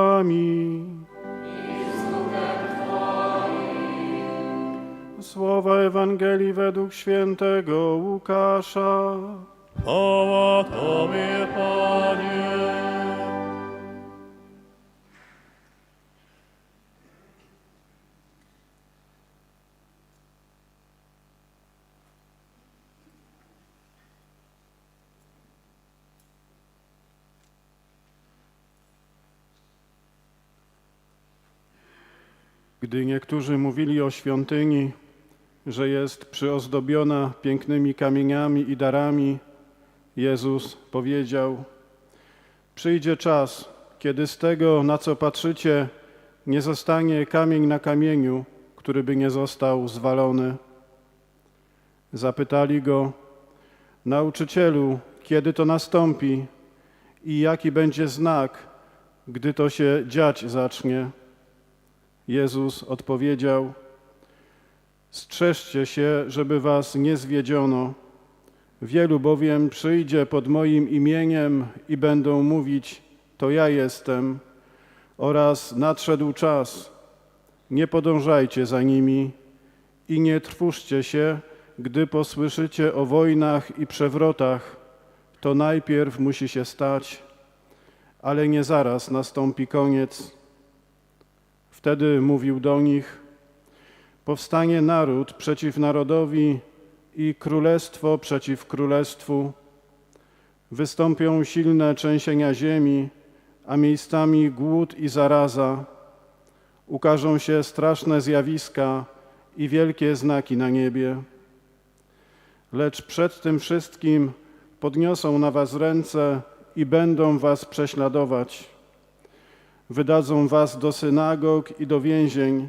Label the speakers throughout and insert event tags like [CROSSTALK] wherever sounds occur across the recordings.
Speaker 1: Wami. Słowa Ewangelii według świętego Łukasza.
Speaker 2: Chwała Tobie, Panie.
Speaker 1: Gdy niektórzy mówili o świątyni, że jest przyozdobiona pięknymi kamieniami i darami, Jezus powiedział: Przyjdzie czas, kiedy z tego, na co patrzycie, nie zostanie kamień na kamieniu, który by nie został zwalony. Zapytali go: Nauczycielu, kiedy to nastąpi i jaki będzie znak, gdy to się dziać zacznie? Jezus odpowiedział: Strzeżcie się, żeby was nie zwiedziono. Wielu bowiem przyjdzie pod moim imieniem i będą mówić: To ja jestem, oraz nadszedł czas. Nie podążajcie za nimi i nie trwóżcie się, gdy posłyszycie o wojnach i przewrotach. To najpierw musi się stać, ale nie zaraz nastąpi koniec. Wtedy mówił do nich: Powstanie naród przeciw narodowi i królestwo przeciw królestwu. Wystąpią silne trzęsienia ziemi, a miejscami głód i zaraza. Ukażą się straszne zjawiska i wielkie znaki na niebie. Lecz przed tym wszystkim podniosą na was ręce i będą was prześladować wydadzą was do synagog i do więzień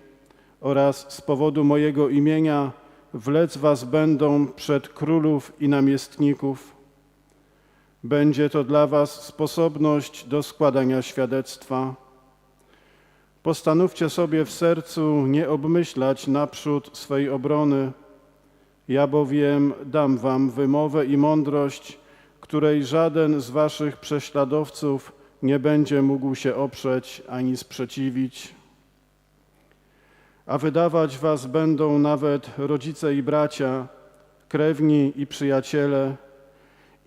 Speaker 1: oraz z powodu mojego imienia wlec was będą przed królów i namiestników. Będzie to dla was sposobność do składania świadectwa. Postanówcie sobie w sercu nie obmyślać naprzód swej obrony. Ja bowiem dam wam wymowę i mądrość, której żaden z waszych prześladowców nie będzie mógł się oprzeć ani sprzeciwić. A wydawać was będą nawet rodzice i bracia, krewni i przyjaciele,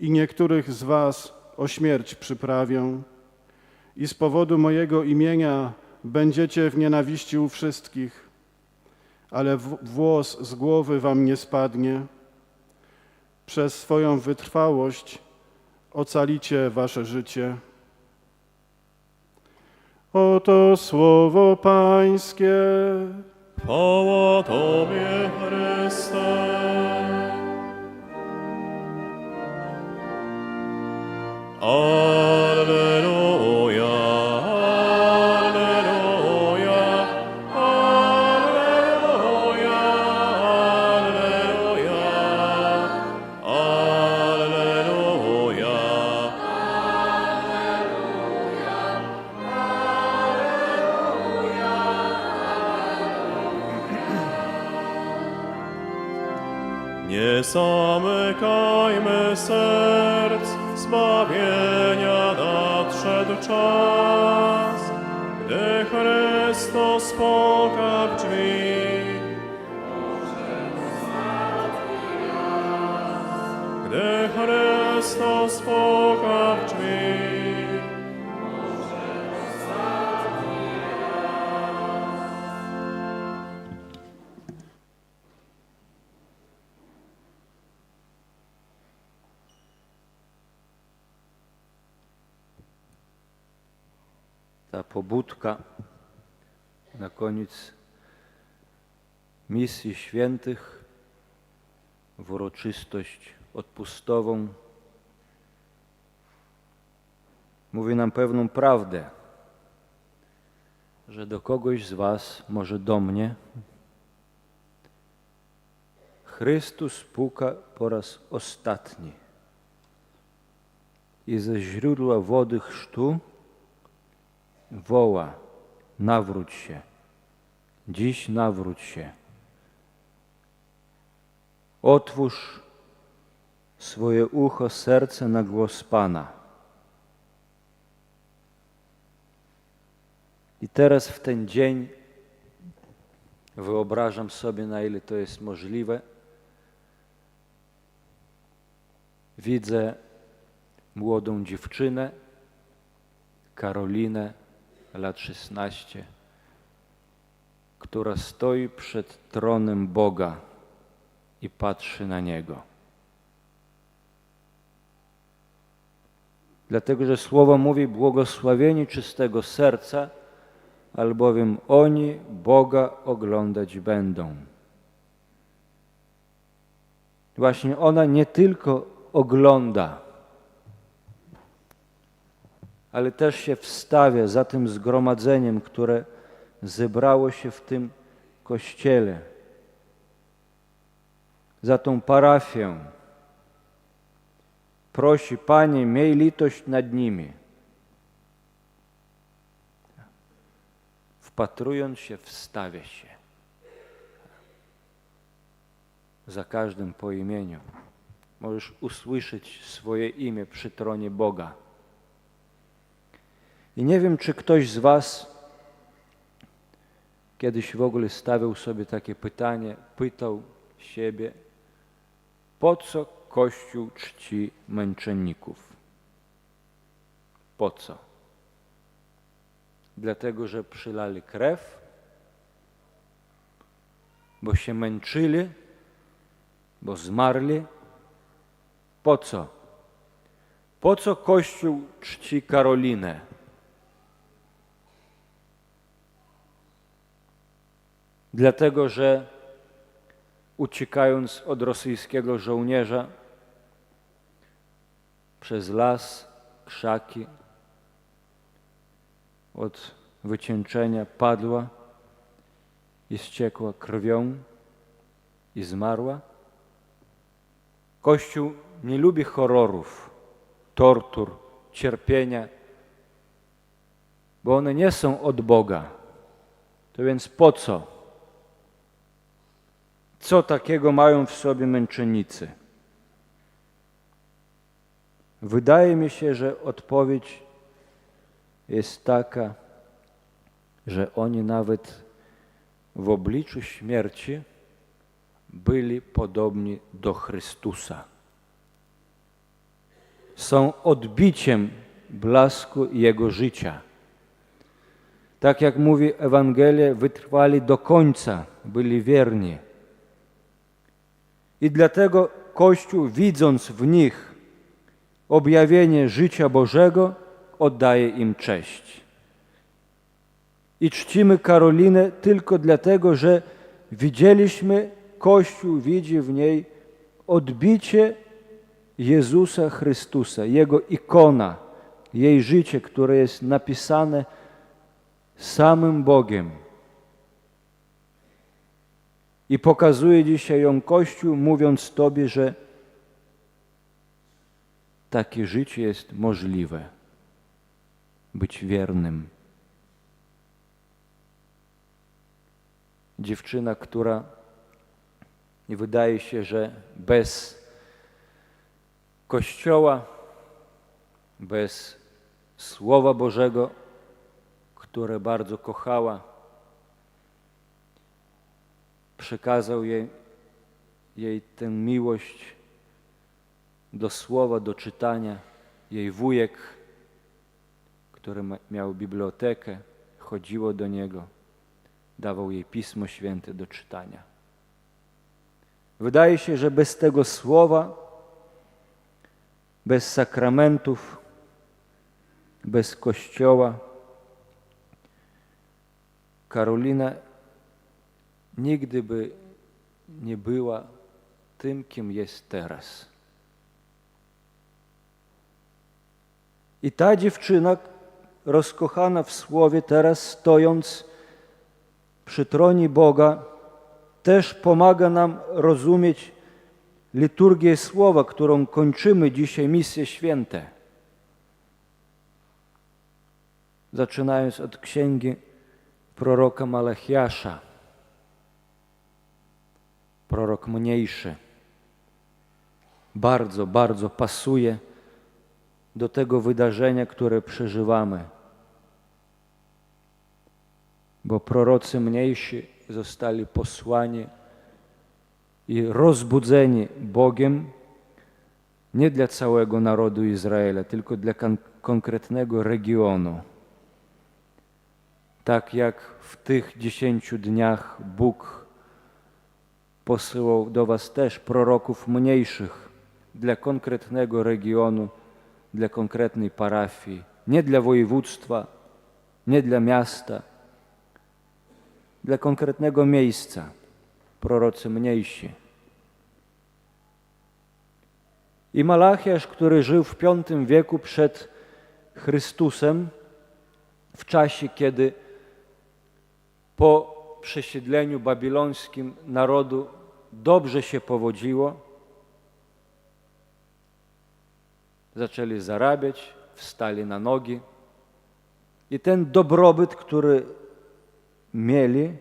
Speaker 1: i niektórych z was o śmierć przyprawią. I z powodu mojego imienia będziecie w nienawiści u wszystkich, ale włos z głowy wam nie spadnie. Przez swoją wytrwałość ocalicie wasze życie. Oto słowo Pańskie.
Speaker 2: Chwała Tobie, Chryste. Alleluja, Nie zamykajmy serc, zbawienia nadszedł czas, gdy Chrystus puka
Speaker 3: koniec misji świętych w uroczystość odpustową. Mówi nam pewną prawdę, że do kogoś z Was, może do mnie, Chrystus puka po raz ostatni i ze źródła wody chrztu woła: nawróć się, dziś nawróć się. Otwórz swoje ucho, serce na głos Pana. I teraz w ten dzień wyobrażam sobie, na ile to jest możliwe. Widzę młodą dziewczynę, Karolinę, lat 16, która stoi przed tronem Boga i patrzy na Niego. Dlatego, że Słowo mówi błogosławieni czystego serca, albowiem oni Boga oglądać będą. Właśnie ona nie tylko ogląda, ale też się wstawia za tym zgromadzeniem, które zebrało się w tym kościele, za tą parafię. Prosi, Panie, miej litość nad nimi. Wpatrując się, wstawia się. Za każdym po imieniu możesz usłyszeć swoje imię przy tronie Boga. I nie wiem, czy ktoś z Was kiedyś w ogóle stawiał sobie takie pytanie, pytał siebie, po co Kościół czci męczenników? Po co? Dlatego, że przylali krew, bo się męczyli, bo zmarli. Po co? Po co Kościół czci Karolinę? Dlatego, że uciekając od rosyjskiego żołnierza przez las, krzaki, od wycieńczenia padła i ściekła krwią i zmarła. Kościół nie lubi horrorów, tortur, cierpienia, bo one nie są od Boga. To więc po co? Co takiego mają w sobie męczennicy? Wydaje mi się, że odpowiedź jest taka, że oni nawet w obliczu śmierci byli podobni do Chrystusa. Są odbiciem blasku Jego życia. Tak jak mówi Ewangelia, wytrwali do końca, byli wierni. I dlatego Kościół, widząc w nich objawienie życia Bożego, oddaje im cześć. I czcimy Karolinę tylko dlatego, że widzieliśmy, Kościół widzi w niej odbicie Jezusa Chrystusa, Jego ikona, jej życie, które jest napisane samym Bogiem. I pokazuje dzisiaj ją Kościół, mówiąc Tobie, że takie życie jest możliwe. Być wiernym. Dziewczyna, która nie wydaje się, że bez Kościoła, bez Słowa Bożego, które bardzo kochała, przekazał jej, jej tę miłość do słowa, do czytania. Jej wujek, który miał bibliotekę, chodziło do niego, dawał jej Pismo Święte do czytania. Wydaje się, że bez tego słowa, bez sakramentów, bez kościoła, Karolina nigdy by nie była tym, kim jest teraz. I ta dziewczyna, rozkochana w Słowie, teraz stojąc przy tronie Boga, też pomaga nam rozumieć liturgię Słowa, którą kończymy dzisiaj, misje święte. Zaczynając od księgi proroka Malachiasza. Prorok mniejszy. Bardzo, bardzo pasuje do tego wydarzenia, które przeżywamy. Bo prorocy mniejsi zostali posłani i rozbudzeni Bogiem nie dla całego narodu Izraela, tylko dla kon- konkretnego regionu. Tak jak w tych dziesięciu dniach Bóg posyłał do Was też proroków mniejszych dla konkretnego regionu, dla konkretnej parafii, nie dla województwa, nie dla miasta, dla konkretnego miejsca, prorocy mniejsi. I Malachiasz, który żył w V wieku przed Chrystusem, w czasie, kiedy po przesiedleniu babilońskim narodu dobrze się powodziło, zaczęli zarabiać, wstali na nogi i ten dobrobyt, który mieli,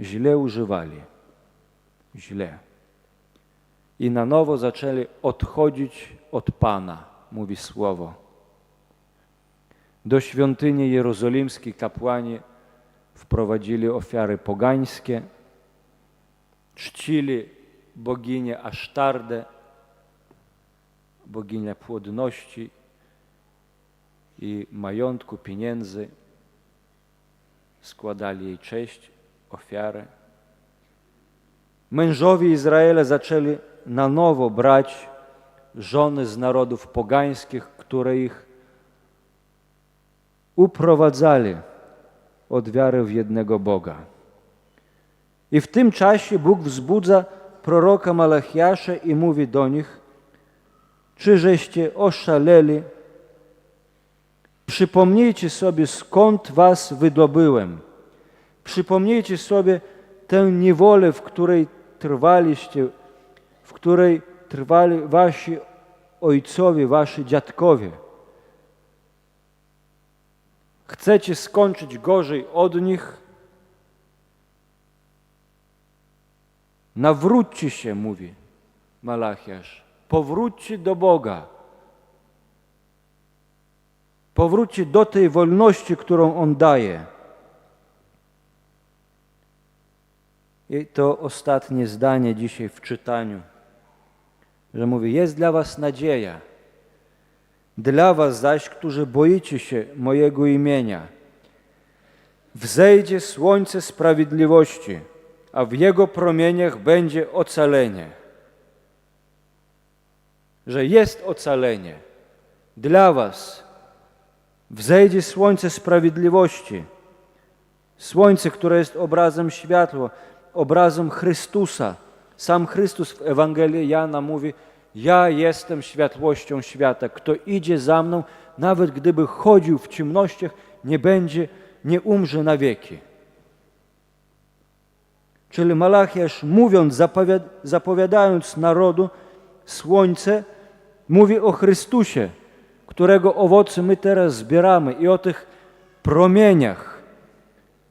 Speaker 3: źle używali. Źle. I na nowo zaczęli odchodzić od Pana, mówi słowo. Do świątyni jerozolimskiej kapłani wprowadzili ofiary pogańskie, czcili boginię Asztardę, boginię płodności i majątku, pieniędzy, składali jej cześć, ofiarę. Mężowie Izraela zaczęli na nowo brać żony z narodów pogańskich, które ich uprowadzali od wiary w jednego Boga. I w tym czasie Bóg wzbudza proroka Malachiasza i mówi do nich, czyżeście oszaleli, przypomnijcie sobie, skąd was wydobyłem. Przypomnijcie sobie tę niewolę, w której trwaliście, w której trwali wasi ojcowie, wasi dziadkowie. Chcecie skończyć gorzej od nich? Nawróćcie się, mówi Malachiasz. Powróćcie do Boga. Powróćcie do tej wolności, którą On daje. I to ostatnie zdanie dzisiaj w czytaniu, że mówi: Jest dla Was nadzieja. Dla Was zaś, którzy boicie się mojego imienia, wzejdzie słońce sprawiedliwości, a w jego promieniach będzie ocalenie. Że jest ocalenie dla Was. Wzejdzie słońce sprawiedliwości, słońce, które jest obrazem światła, obrazem Chrystusa. Sam Chrystus w Ewangelii Jana mówi: Ja jestem światłością świata. Kto idzie za mną, nawet gdyby chodził w ciemnościach, nie będzie, nie umrze na wieki. Czyli Malachiasz, mówiąc, zapowiad- zapowiadając narodu słońce, mówi o Chrystusie, którego owoce my teraz zbieramy i o tych promieniach,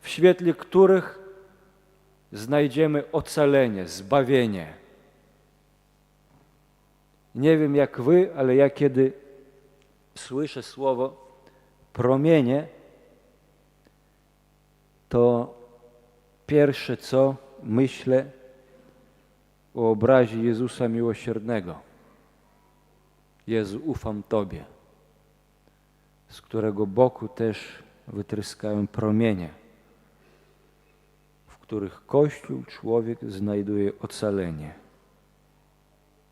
Speaker 3: w świetle których znajdziemy ocalenie, zbawienie. Nie wiem jak wy, ale ja kiedy słyszę słowo promienie, to pierwsze co myślę o obrazie Jezusa Miłosiernego. Jezu, ufam Tobie, z którego boku też wytryskają promienie, w których Kościół, człowiek znajduje ocalenie.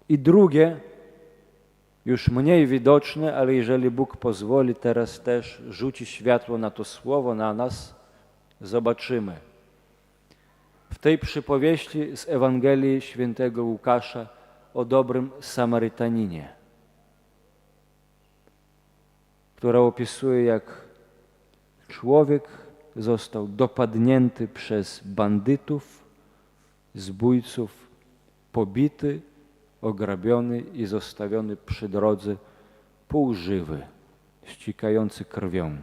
Speaker 3: I drugie, już mniej widoczne, ale jeżeli Bóg pozwoli, teraz też rzuci światło na to słowo, na nas, zobaczymy. W tej przypowieści z Ewangelii świętego Łukasza o dobrym Samarytaninie. która opisuje, jak człowiek został dopadnięty przez bandytów, zbójców, pobity, ograbiony i zostawiony przy drodze półżywy, ściekający krwią.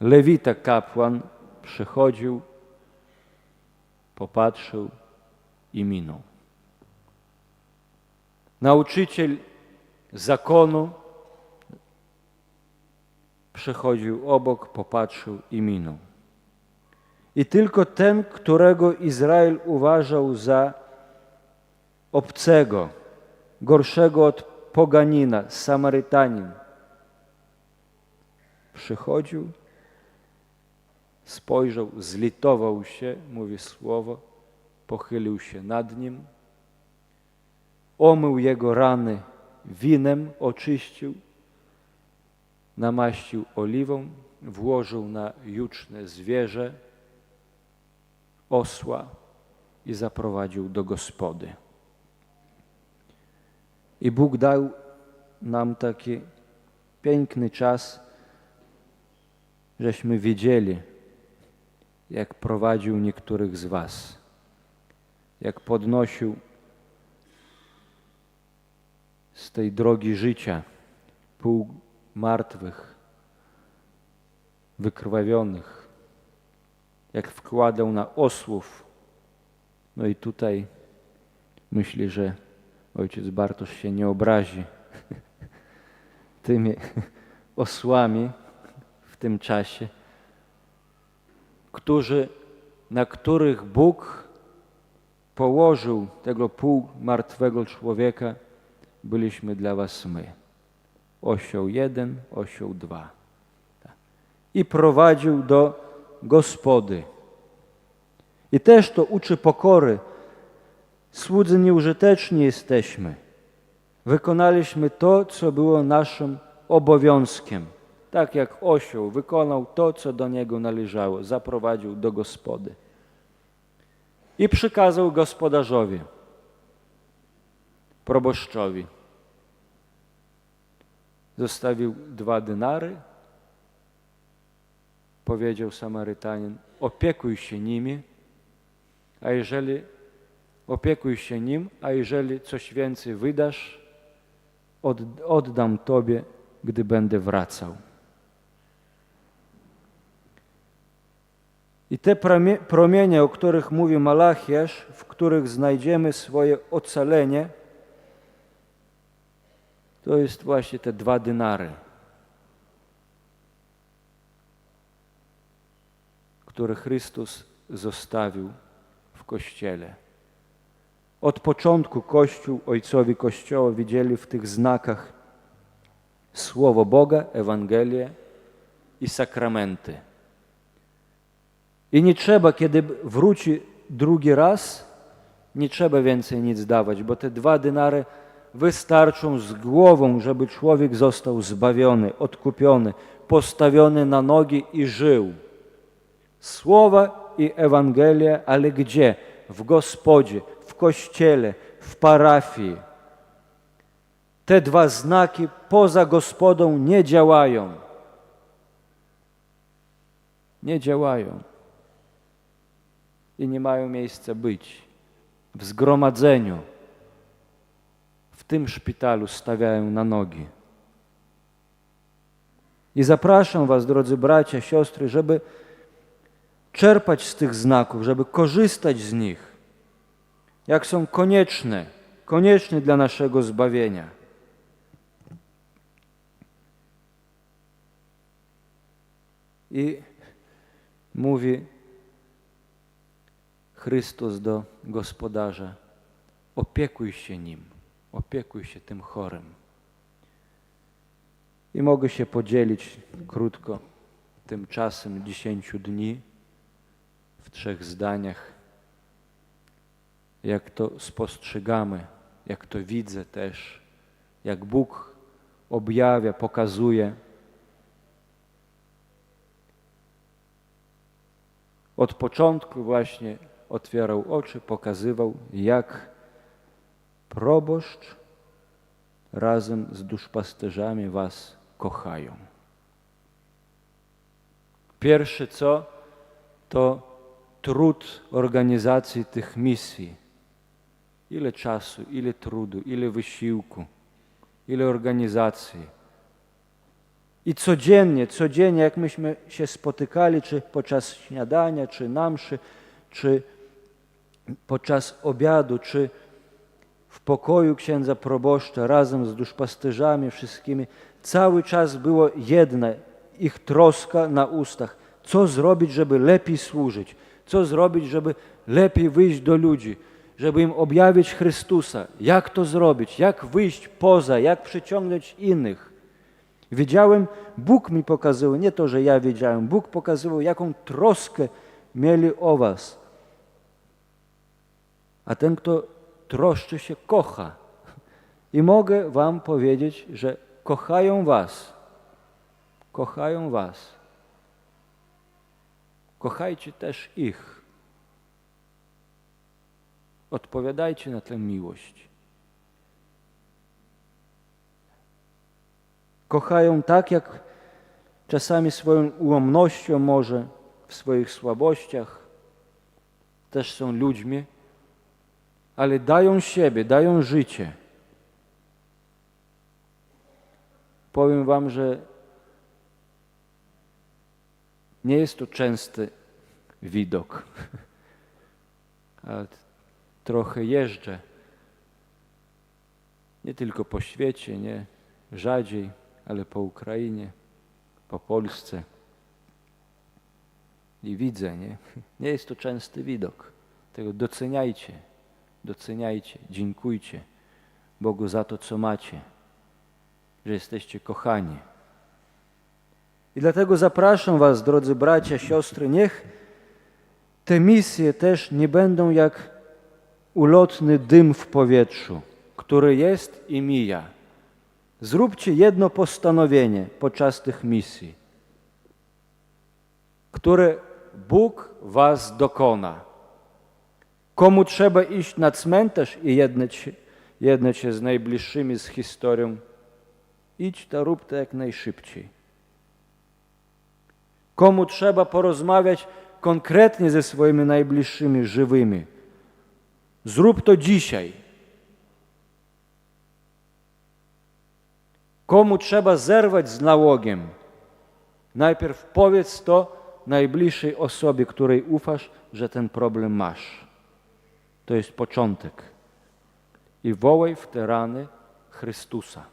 Speaker 3: Lewita kapłan przychodził, popatrzył i minął. Nauczyciel zakonu przechodził obok, popatrzył i minął. I tylko ten, którego Izrael uważał za obcego, gorszego od poganina, Samarytanin, przychodził, spojrzał, zlitował się, mówi słowo, pochylił się nad nim, omył jego rany winem, oczyścił, namaścił oliwą, włożył na juczne zwierzę, osła i zaprowadził do gospody. I Bóg dał nam taki piękny czas, żeśmy wiedzieli, jak prowadził niektórych z Was, jak podnosił z tej drogi życia pół martwych, wykrwawionych, jak wkładał na osłów. No i tutaj myślę, że ojciec Bartosz się nie obrazi [LAUGHS] tymi [LAUGHS] osłami w tym czasie, którzy, na których Bóg położył tego półmartwego człowieka, byliśmy dla was my. Osioł jeden, osioł dwa. Tak. I prowadził do gospody. I też to uczy pokory. Słudzy nieużyteczni jesteśmy. Wykonaliśmy to, co było naszym obowiązkiem. Tak jak osioł wykonał to, co do niego należało, zaprowadził do gospody. I przykazał gospodarzowi, proboszczowi. Zostawił dwa dynary. Powiedział Samarytanin, opiekuj się nimi, a jeżeli opiekuj się nim, a jeżeli coś więcej wydasz, od, oddam Tobie, gdy będę wracał. I te promienie, o których mówi Malachiasz, w których znajdziemy swoje ocalenie, to jest właśnie te dwa dynary, które Chrystus zostawił w Kościele. Od początku Kościół, ojcowi Kościoła widzieli w tych znakach Słowo Boga, Ewangelię i sakramenty. I nie trzeba, kiedy wróci drugi raz, nie trzeba więcej nic dawać, bo te dwa dynary wystarczą z głową, żeby człowiek został zbawiony, odkupiony, postawiony na nogi i żył. Słowa i Ewangelia, ale gdzie? W gospodzie, kościele, w parafii. Te dwa znaki poza gospodą nie działają. Nie działają. I nie mają miejsca być. W zgromadzeniu, w tym szpitalu stawiają na nogi. I zapraszam Was, drodzy bracia, siostry, żeby czerpać z tych znaków, żeby korzystać z nich, jak są konieczne, konieczne dla naszego zbawienia. I mówi Chrystus do gospodarza: opiekuj się nim, opiekuj się tym chorym. I mogę się podzielić krótko tym czasem dziesięciu dni w trzech zdaniach, jak to spostrzegamy, jak to widzę też, jak Bóg objawia, pokazuje. Od początku właśnie otwierał oczy, pokazywał, jak proboszcz razem z duszpasterzami was kochają. Pierwsze co, to trud organizacji tych misji. Ile czasu, ile trudu, ile wysiłku, ile organizacji. I codziennie, codziennie, jak myśmy się spotykali, czy podczas śniadania, czy na mszy, czy podczas obiadu, czy w pokoju księdza proboszcza razem z duszpasterzami wszystkimi, cały czas było jedna ich troska na ustach. Co zrobić, żeby lepiej służyć? Co zrobić, żeby lepiej wyjść do ludzi? Żeby im objawić Chrystusa? Jak to zrobić? Jak wyjść poza? Jak przyciągnąć innych? Wiedziałem, Bóg mi pokazywał, nie to, że ja wiedziałem, Bóg pokazywał, jaką troskę mieli o was. A ten, kto troszczy się, kocha. I mogę wam powiedzieć, że kochają was. Kochają was. Kochajcie też ich. Odpowiadajcie na tę miłość. Kochają tak, jak czasami swoją ułomnością może, w swoich słabościach. Też są ludźmi, ale dają siebie, dają życie. Powiem Wam, że nie jest to częsty widok. [LAUGHS] Trochę jeżdżę. Nie tylko po świecie, nie rzadziej, ale po Ukrainie, po Polsce. I widzę, nie? [LAUGHS] Nie jest to częsty widok. Tego doceniajcie, doceniajcie, dziękujcie Bogu za to, co macie, że jesteście kochani. I dlatego zapraszam Was, drodzy bracia, siostry, niech te misje też nie będą jak ulotny dym w powietrzu, który jest i mija. Zróbcie jedno postanowienie podczas tych misji, które Bóg Was dokona. Komu trzeba iść na cmentarz i jednać jednać się z najbliższymi z historią, idź to rób to jak najszybciej. Komu trzeba porozmawiać konkretnie ze swoimi najbliższymi żywymi, zrób to dzisiaj. Komu trzeba zerwać z nałogiem, najpierw powiedz to najbliższej osobie, której ufasz, że ten problem masz. To jest początek. I wołaj w te rany Chrystusa.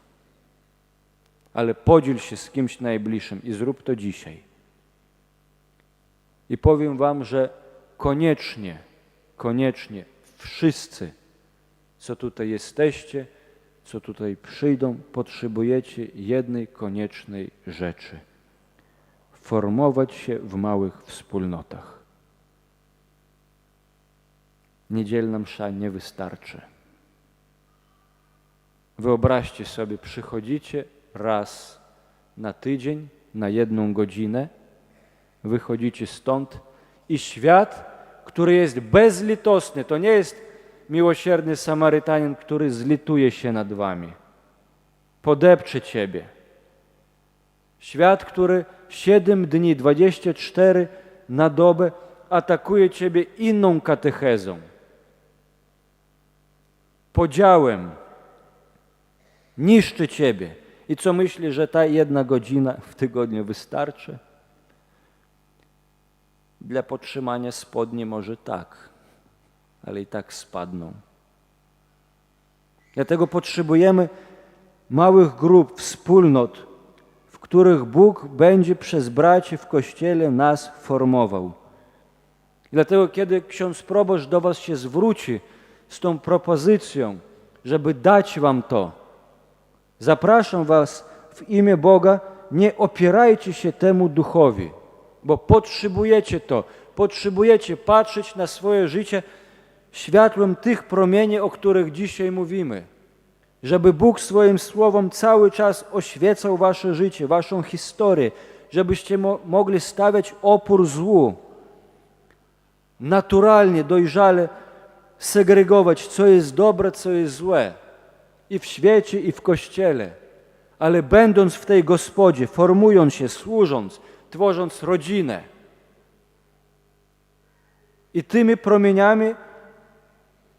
Speaker 3: Ale podziel się z kimś najbliższym i zrób to dzisiaj. I powiem Wam, że koniecznie, koniecznie wszyscy, co tutaj jesteście, co tutaj przyjdą, potrzebujecie jednej koniecznej rzeczy formować się w małych wspólnotach. Niedzielna msza nie wystarczy. Wyobraźcie sobie, przychodzicie raz na tydzień, na jedną godzinę, wychodzicie stąd i świat, który jest bezlitosny, to nie jest miłosierny Samarytanin, który zlituje się nad wami, podepcze ciebie. Świat, który siedem dni, 24 na dobę atakuje ciebie inną katechezą, podziałem, niszczy ciebie. I co myśli, że ta jedna godzina w tygodniu wystarczy? Dla podtrzymania spodni może tak, ale i tak spadną. Dlatego potrzebujemy małych grup, wspólnot, w których Bóg będzie przez braci w Kościele nas formował. Dlatego, kiedy ksiądz proboszcz do Was się zwróci z tą propozycją, żeby dać Wam to, zapraszam Was w imię Boga, nie opierajcie się temu duchowi, bo potrzebujecie to, potrzebujecie patrzeć na swoje życie światłem tych promieni, o których dzisiaj mówimy. Żeby Bóg swoim słowem cały czas oświecał wasze życie, waszą historię, żebyście mo mogli stawiać opór złu, naturalnie, dojrzale segregować, co jest dobre, co jest złe, i w świecie, i w kościele, ale będąc w tej gospodzie, formując się, służąc, tworząc rodzinę i tymi promieniami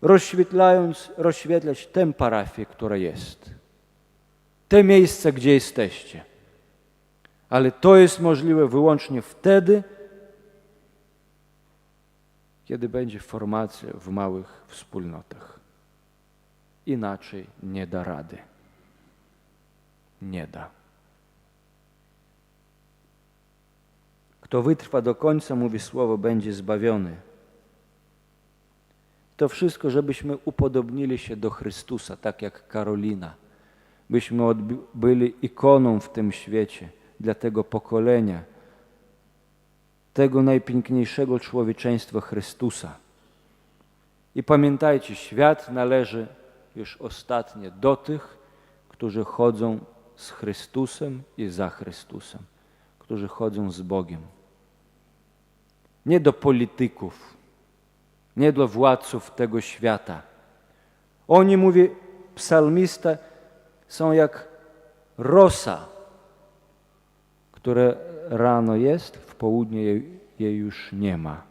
Speaker 3: rozświetlając, rozświetlać tę parafię, która jest, te miejsce, gdzie jesteście. Ale to jest możliwe wyłącznie wtedy, kiedy będzie formacja w małych wspólnotach. Inaczej nie da rady. Nie da. Kto wytrwa do końca, mówi słowo, będzie zbawiony. To wszystko, żebyśmy upodobnili się do Chrystusa, tak jak Karolina. Byśmy byli ikoną w tym świecie dla tego pokolenia, tego najpiękniejszego człowieczeństwa Chrystusa. I pamiętajcie, świat należy już ostatnie do tych, którzy chodzą z Chrystusem i za Chrystusem, którzy chodzą z Bogiem. Nie do polityków, nie dla władców tego świata. Oni, mówi psalmista, są jak rosa, które rano jest, w południe jej, jej już nie ma.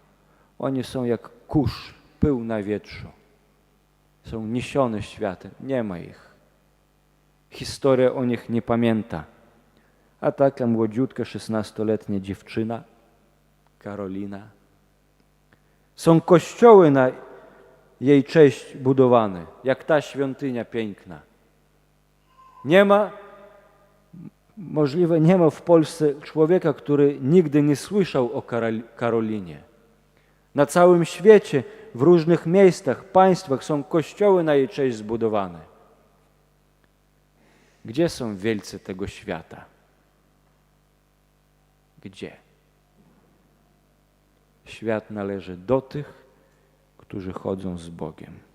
Speaker 3: Oni są jak kurz, pył na wietrzu. Są niesione światem, nie ma ich. Historia o nich nie pamięta. A taka młodziutka, szesnastoletnia dziewczyna, Karolina, są kościoły na jej cześć budowane, jak ta świątynia piękna. Nie ma, możliwe nie ma w Polsce człowieka, który nigdy nie słyszał o Karol- Karolinie. Na całym świecie, w różnych miejscach, państwach są kościoły na jej cześć zbudowane. Gdzie są wielcy tego świata? Gdzie? Świat należy do tych, którzy chodzą z Bogiem.